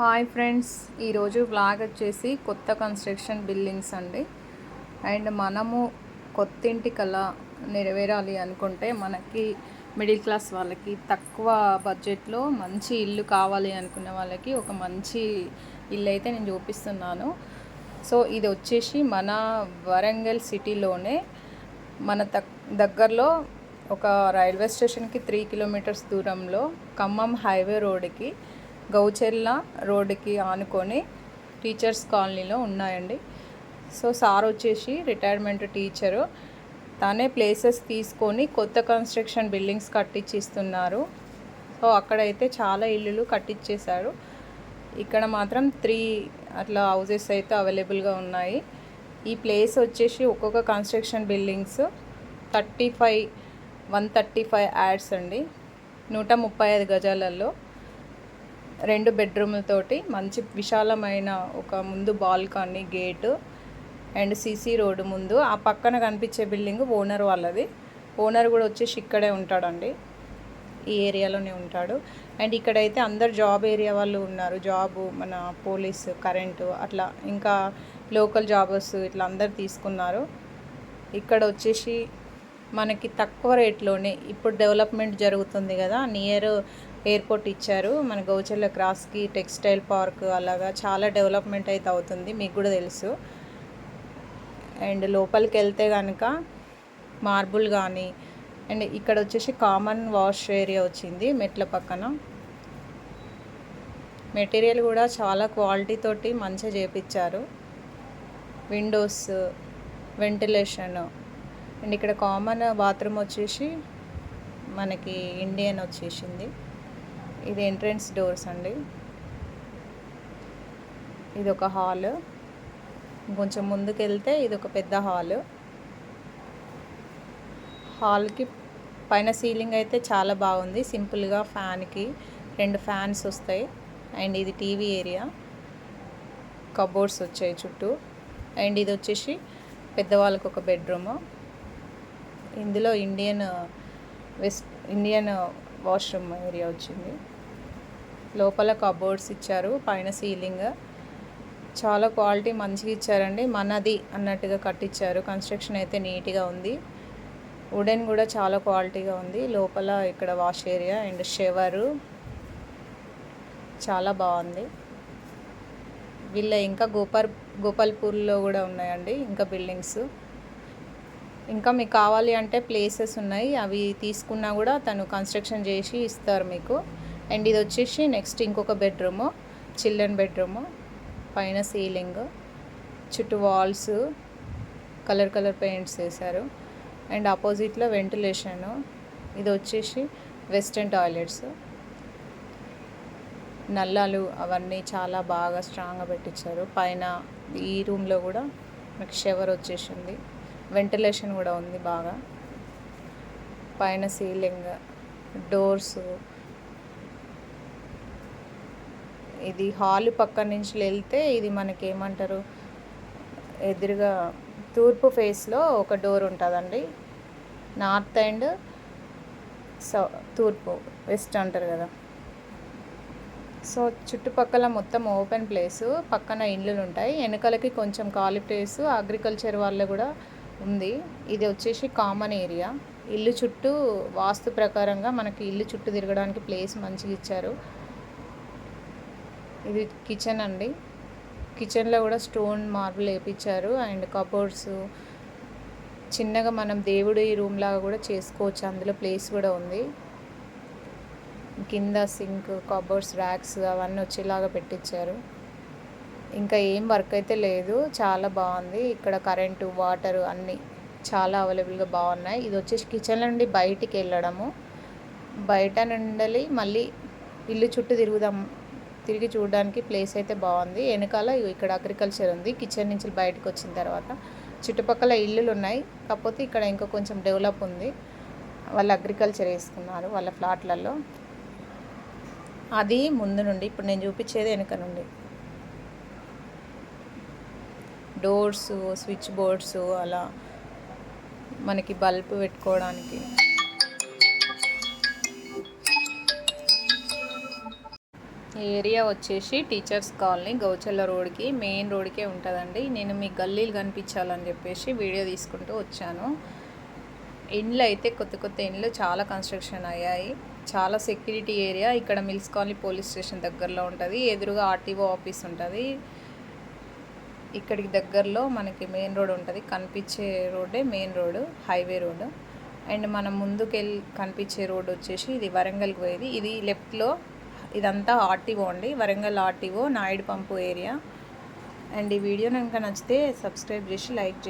Hi friends ఈరోజు vlog వచ్చేసి కొత్త కన్స్ట్రక్షన్ బిల్డింగ్స్ అండి. అండ్ మనము కొత్తింటి కళ నెరవేరాలి అనుకుంటే మనకి మిడిల్ క్లాస్ వాళ్ళకి తక్కువ బడ్జెట్లో మంచి ఇల్లు కావాలి అనుకునే వాళ్ళకి ఒక మంచి ఇల్లు అయితే నేను చూపిస్తున్నాను. సో ఇది వచ్చేసి మన వరంగల్ సిటీలోనే మన దగ్గరలో ఒక రైల్వే స్టేషన్కి త్రీ కిలోమీటర్స్ దూరంలో ఖమ్మం హైవే రోడ్కి గౌచెర్ల రోడ్డుకి ఆనుకొని టీచర్స్ కాలనీలో ఉన్నాయండి. సో సార్ వచ్చేసి రిటైర్మెంట్ టీచరు. తనే ప్లేసెస్ తీసుకొని కొత్త కన్స్ట్రక్షన్ బిల్డింగ్స్ కట్టించిస్తున్నారు సో అక్కడైతే చాలా ఇల్లులు కట్టించేశారు ఇక్కడ మాత్రం త్రీ అట్లా హౌసెస్ అయితే అవైలబుల్గా ఉన్నాయి. ఈ ప్లేస్ వచ్చేసి ఒక్కొక్క construction buildings thirty five one thirty five yards అండి. నూట ముప్పై ఐదు గజాలలో రెండు బెడ్రూమ్లతోటి మంచి విశాలమైన ఒక ముందు balcony gate and CC road ముందు. ఆ పక్కన కనిపించే బిల్డింగ్ ఓనర్ వాళ్ళది. ఓనర్ కూడా వచ్చేసి ఇక్కడే ఉంటాడండి. ఈ ఏరియాలోనే ఉంటాడు. అండ్ ఇక్కడైతే అందరు జాబ్ ఏరియా వాళ్ళు ఉన్నారు. జాబు మన పోలీస్ కరెంటు అట్లా ఇంకా లోకల్ జాబర్స్ ఇట్లా అందరు తీసుకున్నారు. ఇక్కడ వచ్చేసి మనకి తక్కువ రేట్లోనే ఇప్పుడు డెవలప్మెంట్ జరుగుతుంది కదా నియర్ ఎయిర్పోర్ట్ ఇచ్చారు. మన గౌచర్ల క్రాస్కి టెక్స్టైల్ పార్క్ అలాగా చాలా డెవలప్మెంట్ అయితే అవుతుంది మీకు కూడా తెలుసు. అండ్ లోపలికి వెళ్తే కనుక మార్బుల్ కానీ అండ్ ఇక్కడ వచ్చేసి కామన్ వాష్ ఏరియా వచ్చింది మెట్ల పక్కన. మెటీరియల్ కూడా చాలా క్వాలిటీ తోటి మంచిగా చేపించారు విండోస్ వెంటిలేషన్ అండ్ ఇక్కడ కామన్ బాత్రూమ్ వచ్చేసి మనకి ఇండియన్ వచ్చేసింది. ఇది ఎంట్రన్స్ డోర్స్ అండి. ఇది ఒక హాల్. కొంచెం ముందుకు వెళ్తే ఇది ఒక పెద్ద హాల్. హాల్కి పైన సీలింగ్ అయితే చాలా బాగుంది. సింపుల్గా ఫ్యాన్కి రెండు ఫ్యాన్స్ వస్తాయి. అండ్ ఇది టీవీ ఏరియా. కబోర్డ్స్ వచ్చాయి చుట్టూ. అండ్ ఇది వచ్చేసి పెద్దవాళ్ళకి ఒక బెడ్రూమ్. ఇందులో Indian west Indian washroom area వచ్చింది. లోపల కబోర్డ్స్ ఇచ్చారు పైన సీలింగ్. చాలా క్వాలిటీ మంచిగా ఇచ్చారండి. మనది అన్నట్టుగా కట్టించారు కన్స్ట్రక్షన్ అయితే నీట్గా ఉంది. వుడెన్ కూడా చాలా క్వాలిటీగా ఉంది. లోపల ఇక్కడ వాష్ ఏరియా అండ్ షవరు. చాలా బాగుంది. వీళ్ళ ఇంకా గోపాల్ గోపాల్పూర్లో కూడా ఉన్నాయండి. ఇంకా బిల్డింగ్స్. ఇంకా మీకు కావాలి అంటే ప్లేసెస్ ఉన్నాయి. అవి తీసుకున్నా కూడా తను కన్స్ట్రక్షన్ చేసి ఇస్తారు మీకు. అండ్ ఇది వచ్చేసి నెక్స్ట్ ఇంకొక బెడ్రూము చిల్డ్రన్ బెడ్రూము పైన సీలింగ్ చుట్టూ వాల్స్ కలర్ కలర్ పెయింట్స్ వేశారు. అండ్ ఆపోజిట్లో వెంటిలేషన్ ఇది వచ్చేసి వెస్టర్న్ టాయిలెట్స్ నల్లాలు అవన్నీ చాలా బాగా స్ట్రాంగ్గా పెట్టించారు. పైన ఈ రూమ్లో కూడా నాకు షవర్ వచ్చేసింది. వెంటిలేషన్ కూడా ఉంది బాగా. పైన సీలింగ్ డోర్స్. ఇది హాల్ పక్క నుంచి వెళ్తే ఇది మనకి ఏమంటారు ఎదురుగా తూర్పు ఫేస్లో ఒక డోర్ ఉంటుందండి. నార్త్ అండ్ సౌ తూర్పు వెస్ట్ అంటారు కదా. సో చుట్టుపక్కల మొత్తం ఓపెన్ ప్లేసు. పక్కన ఇండ్లు ఉంటాయి వెనకలకి కొంచెం ఖాళీ ప్లేసు. అగ్రికల్చర్ వాళ్ళ కూడా ఉంది. ఇది వచ్చేసి కామన్ ఏరియా ఇల్లు చుట్టూ వాస్తు ప్రకారంగా మనకి ఇల్లు చుట్టూ తిరగడానికి ప్లేస్ మంచిగా ఇచ్చారు. ఇది కిచెన్ అండి. కిచెన్లో కూడా స్టోన్ మార్బుల్ వేపించారు అండ్ కబోర్డ్స్ చిన్నగా మనం దేవుడి రూమ్ లాగా కూడా చేసుకోవచ్చు. అందులో ప్లేస్ కూడా ఉంది. కింద సింక్ కబోర్డ్స్ ర్యాక్స్ అవన్నీ వచ్చేలాగా పెట్టించారు ఇంకా ఏం వర్క్ అయితే లేదు. చాలా బాగుంది. ఇక్కడ కరెంటు వాటర్ అన్నీ చాలా అవైలబుల్గా బాగున్నాయి. ఇది వచ్చేసి కిచెన్ నుండి బయటికి వెళ్ళడము. బయట నుండి మళ్ళీ ఇల్లు చుట్టూ తిరుగుదాం తిరిగి చూడడానికి ప్లేస్ అయితే బాగుంది. వెనకాల ఇక్కడ అగ్రికల్చర్ ఉంది. కిచెన్ నుంచి బయటకు వచ్చిన తర్వాత చుట్టుపక్కల ఇల్లులు ఉన్నాయి. కాకపోతే ఇక్కడ ఇంకా కొంచెం డెవలప్ ఉంది. వాళ్ళు అగ్రికల్చర్ వేసుకున్నారు వాళ్ళ ఫ్లాట్లలో అది ముందు నుండి ఇప్పుడు నేను చూపించేది వెనుక నుండి. డోర్స్ స్విచ్ బోర్డ్స్ అలా మనకి బల్బ్ పెట్టుకోవడానికి. ఏరియా వచ్చేసి టీచర్స్ కాలనీ గౌచల్ల రోడ్కి మెయిన్ రోడ్కే ఉంటుందండి. నేను మీ గల్లీలు కనిపించాలని చెప్పేసి వీడియో తీసుకుంటూ వచ్చాను. ఇండ్లు అయితే కొత్త కొత్త ఇండ్లు చాలా కన్స్ట్రక్షన్ అయ్యాయి. చాలా సెక్యూరిటీ ఏరియా. ఇక్కడ మిల్స్ కాలనీ పోలీస్ స్టేషన్ దగ్గరలో ఉంటుంది. ఎదురుగా ఆర్టీఓ ఆఫీస్ ఉంటుంది. ఇక్కడికి దగ్గరలో మనకి మెయిన్ రోడ్ ఉంటుంది. కనిపించే రోడ్డే main road highway road. And మనం ముందుకెళ్ళి కనిపించే రోడ్ వచ్చేసి ఇది వరంగల్కి పోయేది. ఇది లెఫ్ట్లో ఇదంతా ఆర్టీఓ అండి. Warangal RTO Naidu pump area. And ఈ వీడియో కనుక నచ్చితే సబ్స్క్రైబ్ చేసి లైక్ చేయండి.